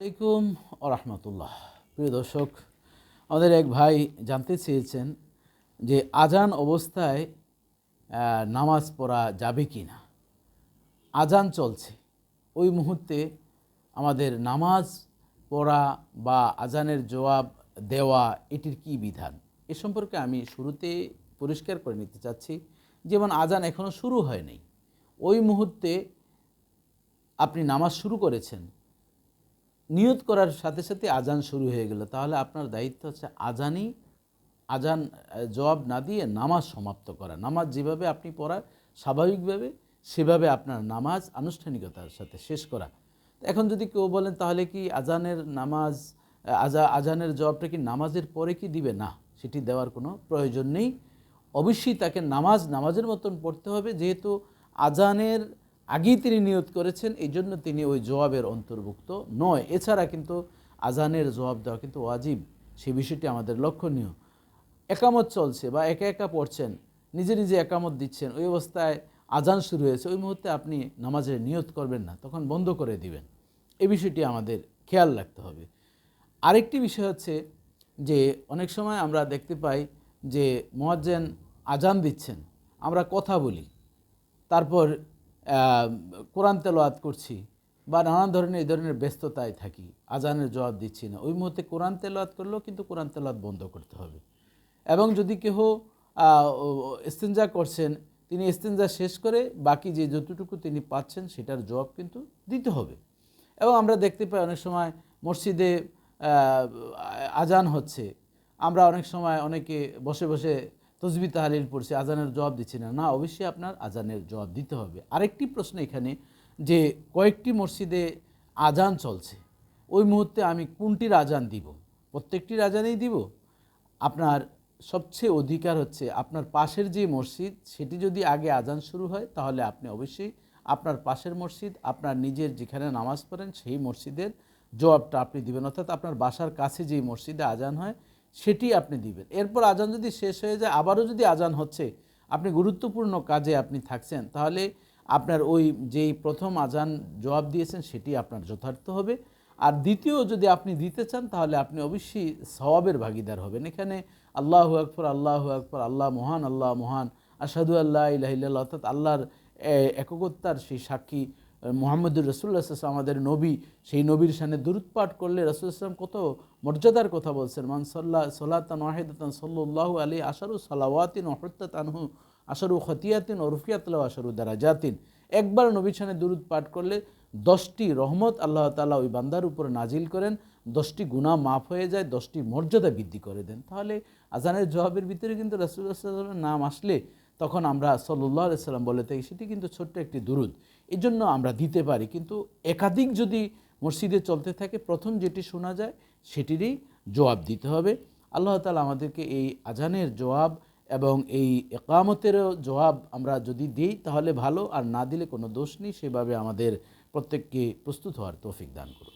আলাইকুম রহমতুল্লাহ প্রিয় দর্শক, আমাদের এক ভাই জানতে চেয়েছেন যে আজান অবস্থায় নামাজ পড়া যাবে কি না আজান চলছে। ওই মুহূর্তে আমাদের নামাজ পড়া বা আজানের জবাব দেওয়া, এটির কি বিধান? এ সম্পর্কে আমি শুরুতে পরিষ্কার করে নিতে চাচ্ছি, যেমন আজান এখনও শুরু হয়নি। ওই মুহূর্তে আপনি নামাজ শুরু করেছেন নিয়ত করার সাথে সাথে আজান শুরু হয়ে গেল। তাহলে আপনার দায়িত্ব হচ্ছে আজানই, আজান জবাব না দিয়ে নামাজ সমাপ্ত করা। নামাজ যেভাবে আপনি পড়ার স্বাভাবিকভাবে সেভাবে আপনার নামাজ আনুষ্ঠানিকতার সাথে শেষ করা। এখন যদি কেউ বলেন, তাহলে কি আজানের নামাজ আজা, আজানের জবাবটা কি নামাজের পরে কি দিবে? না, সেটি দেওয়ার কোনো প্রয়োজন নেই। অবশ্যই তাকে নামাজ, নামাজের মতন পড়তে হবে। যেহেতু আজানের আগেই তিনি নিয়ত করেছেন, এই জন্য তিনি ওই জবাবের অন্তর্ভুক্ত নয়। এছাড়া কিন্তু আজানের জবাব দেওয়া কিন্তু ওয়াজিব। সেই বিষয়টি আমাদের লক্ষণীয়। একামত চলছে বা একা একা পড়ছেন, নিজে নিজে একামত দিচ্ছেন, ওই অবস্থায় আজান শুরু হয়েছে, ওই মুহূর্তে আপনি নামাজের নিয়ত করবেন না, তখন বন্ধ করে দিবেন। এই বিষয়টি আমাদের খেয়াল রাখতে হবে। আরেকটি বিষয় হচ্ছে যে, অনেক সময় আমরা দেখতে পাই যে, মোয়াজ্জেন আজান দিচ্ছেন, আমরা কথা বলি, তারপর কোরআন তেলাওয়াত করছি বা নানান ধরনের, এই ধরনের ব্যস্ততায় থাকি, আজানের জবাব দিচ্ছি না। ওই মুহূর্তে কোরআন তেলাওয়াত করলেও কিন্তু কোরআন তেলাওয়াত বন্ধ করতে হবে। এবং যদি কেহ ইস্তেঞ্জা করছেন, তিনি ইস্তেঞ্জা শেষ করে বাকি যে যতটুকু তিনি পাচ্ছেন সেটার জবাব কিন্তু দিতে হবে। এবং আমরা দেখতে পাই অনেক সময় মসজিদে আজান হচ্ছে। আমরা অনেক সময় অনেকে বসে বসে তসবি তাহালিল পড়ছি আজানের জবাব দিচ্ছি না। না, অবশ্যই আপনার আজানের জবাব দিতে হবে। আরেকটি প্রশ্ন এখানে যে কয়েকটি মসজিদে আজান চলছে, ওই মুহূর্তে আমি কোনটির আজান দিব? প্রত্যেকটির আজানেই দিব? আপনার সবচেয়ে অধিকার হচ্ছে আপনার পাশের যে মসজিদ, সেটি যদি আগে আজান শুরু হয়, তাহলে আপনি অবশ্যই আপনার পাশের মসজিদ, আপনার নিজের যেখানে নামাজ পড়েন, সেই মসজিদের জবাবটা আপনি দিবেন। অর্থাৎ আপনার বাসার কাছে যেই মসজিদে আজান হয় সেটি আপনি দিবেন। এরপর আজান যদি শেষ হয়ে যায় আবারও যদি আজান হচ্ছে আপনি গুরুত্বপূর্ণ কাজে আপনি থাকছেন তাহলে আপনার ওই যেই প্রথম আজান জবাব দিয়েছেন সেটি আপনার যথার্থ হবে। আর দ্বিতীয় যদি আপনি দিতে চান তাহলে আপনি অবশ্যই সওয়াবের ভাগিদার হবেন। এখানে আল্লাহু আকবর আল্লাহু আকবর আল্লাহ মহান আল্লাহ মহান আসাদু আল্লাহ ইলাহিল্লাহ অর্থাৎ আল্লাহর এ, একগত্তার সেই সাক্ষী মোহাম্মদুর রসুল্লাহ আমাদের নবী, সেই নবীর সামনে পাঠ করলে রসুল ইসলাম কত মর্যাদার কথা বলছেন। মান সাল্লাহ সলাতান ওয়াহিদাতান সাল্লাহ আলী আশারু সালাওয়াতিন ওহত্তাত আনহু আশারু খতিয়াতিন ওরফিয়াতলা আশারু দারাজাতিন। একবার নবীর সামনে দুরুদ পাঠ করলে দশটি রহমত আল্লাহ তাআলা ওই বান্দার উপরে নাজিল করেন, দশটি গুনাহ মাফ হয়ে যায়, দশটি মর্যাদা বৃদ্ধি করে দেন। তাহলে আজানের জবাবের ভিতরে কিন্তু রাসুল্লাহ নাম আসলে তখন আমরা সল্লাহ সাল্লাম বলে থাকি, সেটি কিন্তু ছোট্ট একটি দুরুদ। এই জন্য আমরা দিতে পারি, কিন্তু একাধিক যদি মসজিদে চলতে থাকে, প্রথম যেটি শোনা যায়, সেটিরই জবাব দিতে হবে। আল্লাহ তালা আমাদেরকে এই আজানের জবাব এবং এই একামতেরও জবাব আমরা যদি দিই, তাহলে ভালো, আর না দিলে কোনো দোষ নেই। সেভাবে আমাদের প্রত্যেককে প্রস্তুত হওয়ার তৌফিক দান করুন।